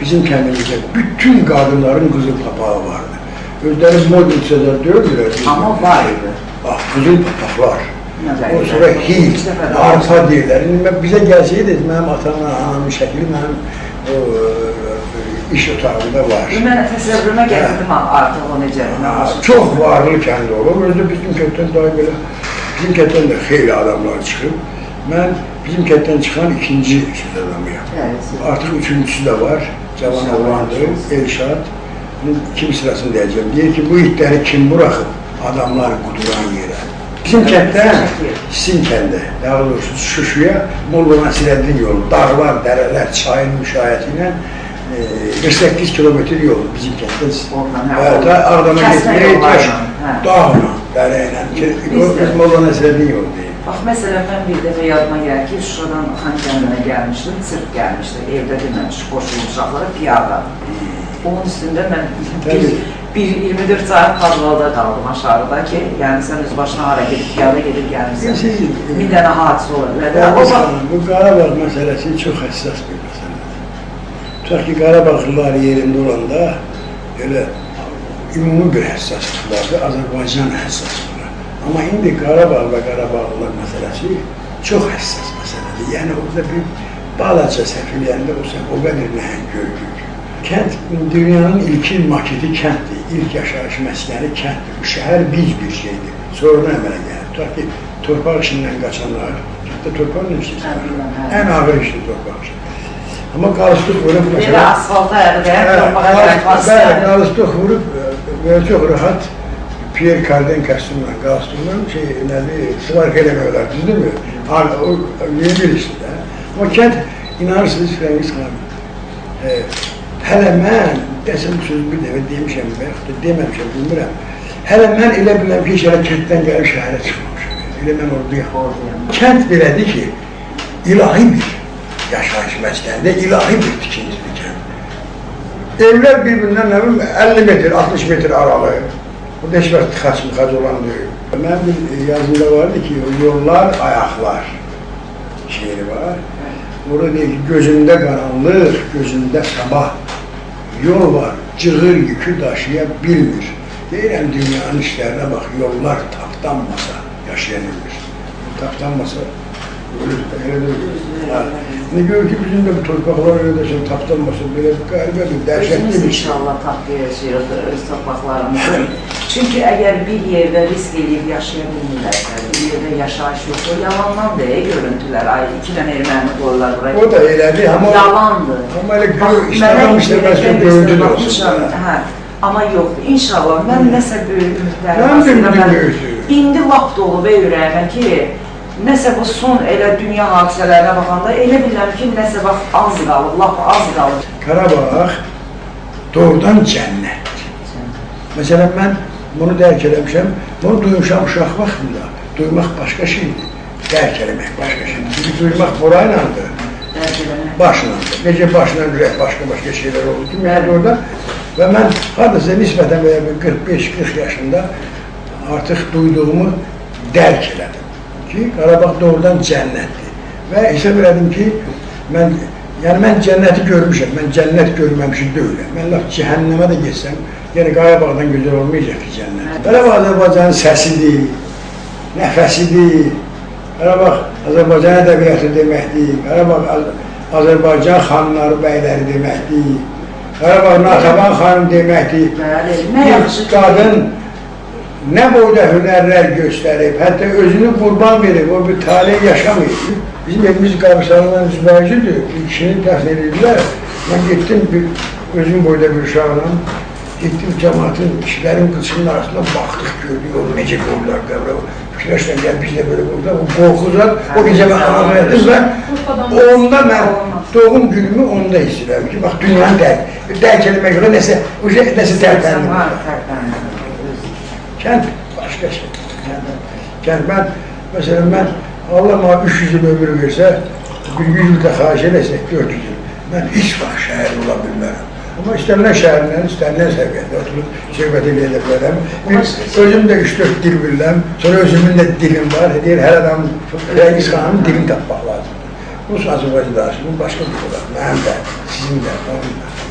bizim kendimizde bütün kadınların kızıl papağı vardı. Özleri mod etseler diyordular. Ama var idi. Ah, kızıl papaklar. Nəzər O yetirdim. hil, arpa mən- bizə gəlsəydi, mənim atamla anamın şəkli mənim o, e, iş otağında var. Mən təsəvvürümə gətirdim artıq o necə. nə Ha, olacaq. Çox varlı kənd olur. Özdə bizim kətdən daha belə, bizim kətdən də xeyli adamlar çıxıb. Mən bizim kətdən çıxan ikinci söz adamıyam. Evet. Artıq üçüncüsü də var. Cavan oğlandır, Elşad. Bunun kim sırasını deyəcəm. Deyir ki, bu itləri kim buraxıb adamlar quduran yerə. Bizim Şəki. sizin kəndə, daha doğrusu Şuşuya Molla Nasirəddin yolu, dağlar, dərələr, çayın müşayiəti ilə e, 48 kilometr yol bizim oradan. Ağdam'a Kəsmə gitmeye hə. dağla, bizim Molla Nasirəddin yolu deyil. Bax, məsələn, mən bir dəfə yadıma gəlir ki, Şuşadan Xan kəndinə gəlmişdim, sırf gəlmişdim, evdə deməmiş, qoşulmuş uşaqlara piyada. Onun üstündə mən bir, bir 24 saat fazlalada qaldım aşağıda ki, yəni sən öz başına hara gedib, piyada gedib gəlmişsən. Siz- Bir dənə hadisə ola bilər. Bu Qarabağ məsələsi çox həssas bir məsələdir. Tutaq ki, Qarabağlılar yerində olanda elə ümumi bir həssaslıqlardır, Azərbaycan həssaslığı. Amma indi Qarabağ və Qarabağlılar məsələsi çox həssas məsələdir. Yəni orada bir balaca səhv eləyəndə o o qədər nəhəng görünür. Kənd dünyanın ilkin maketi kənddir. İlk yaşayış məskəni kənddir. Bu şəhər biz bir şeydir. Sonradan əmələ gəlir. Tutaq ki, torpaq işindən qaçanlar, kənddə torpaq işləyir? bilməm, hə. Ən ağır işdir torpaq işi. Amma qarışdıq vurub belə asfalta ayaqlayıb, Hə, torpağa. Bəli, qarışdıq vurub belə çox rahat Pierre Cardin kostyumla, qalstunla şey, nədir, svark eləmək olar, düzdürmü? Ha, o yeni də. Amma kənd, inanırsınız Frengiz xanım, e, hələ mən, desəm bu sözü bir dəfə demişəm və yaxud da deməmişəm, bilmirəm. Hələ mən elə biləm ki, heç hələ kənddən gəlib şəhərə çıxmamışam. Elə mən. Oradayam. Kənd belədir ki, ilahi bir yaşayış məskənidir, ilahi bir tikintidir kənd. Evlər bir-birindən nə bilim 50 metr, 60 metr aralı. Bu da heç vaxt tıxac mıxac olan deyil. Mən bir yazımda vardı ki, yollar, ayaqlar şeiri var. Orada deyir ki, gözündə qaranlıq, gözündə sabah. Yol var, cığır yükü daşıya bilmir. Deyirəm dünyanın işlərinə bax, yollar tapdanmasa yaşaya bilmir. Tapdanmasa Ne gör ki bizim de bu torpaqlar öyle de şey tapdanmasa böyle qəribə bir Özümüz bir şey. inşallah taplayacağıq öz torpaqlarımızı. Çünki əgər bir yerdə risk edib yaşaya bilmirlərsə, bir yerdə yaşayış yoxdur, yalandan da ey görüntülər, ay iki dənə erməni qoyurlar buraya. O da o- Yalandır. Amma elə Bax, gör, işləməm işləməz ki, yerdə görüntü də baxmışam, olsun. Hə, amma yoxdur. İnşallah ümidlərim Mən də aslında ümidliyim mən- böyükdür. İndi vaxt olub ey ürəyimə ki, nəsə bu son elə dünya hadisələrinə baxanda elə bilirəm ki, nəsə bax az qalıb, lap az qalıb. Qarabağ doğrudan cənnət. Məsələn, mən bunu dərk eləmişəm, bunu duymuşam uşaq vaxtında. Duymaq başqa şeydir, dərk eləmək başqa şeydir. Çünki duymaq buraylandır, başlandır. Necə başla ürək başqa-başqa şeylər olur ki, mən orada və mən hardasa nisbətən belə bir 45-40 yaşında artıq duyduğumu dərk elədim ki, Qarabağ doğrudan cənnətdir. Və hesab elədim ki, mən yəni mən cənnəti görmüşəm, mən cənnət görməmişim deyiləm. Mən lap cəhənnəmə də getsəm, yəni Qarabağdan gözəl olmayacaq ki, cənnət. Qarabağ Azərbaycanın səsidir, nəfəsidir. Qarabağ Azərbaycan ədəbiyyatı deməkdir. Qarabağ Az- Azərbaycan xanları, bəyləri deməkdir. Qarabağ Natəvan xanım deməkdir. Bəli, nə yaxşı qadın nə boyda hünərlər göstərib, hətta özünü qurban verib, o bir talih yaşamayıb. Bizim evimiz Qarışanla üzbəyicidir, bir kişini dəfn edildilər. Mən getdim, bir, özüm boyda bir uşaqla, getdim cəmatın, kişilərin qıçının arasında baxdıq, gördük, onu necə qoydular qəbrə. Fikirləşdən gəl, biz də belə qoydular, o qorxudan, o gecə mən anama yattım və onda mən doğum günümü onda hiss edirəm ki, bax, dünyanı dərk, dərk eləmək görə nəsə, uje, nəsə tərpəndim. Var, tərpəndim. Kənd başqa şey. Kənd, kənd mən, məsələn, mən Allah mənə 300 il ömür versə, bir 100 il də xahiş eləsək, 400 il. Mən heç vaxt şəhər ola bilmərəm. Amma istənilən şəhərlə, istənilən səviyyədə oturub söhbət eləyə də bilərəm. Bir, özüm də 3-4 dil bilirəm, sonra özümün də dilim var. Deyir, hər adam Rəis xanımın dilini tapmaq lazımdır. Rus Azərbaycan danışımı başqa bir olar. Mənim də, sizin də, onun da.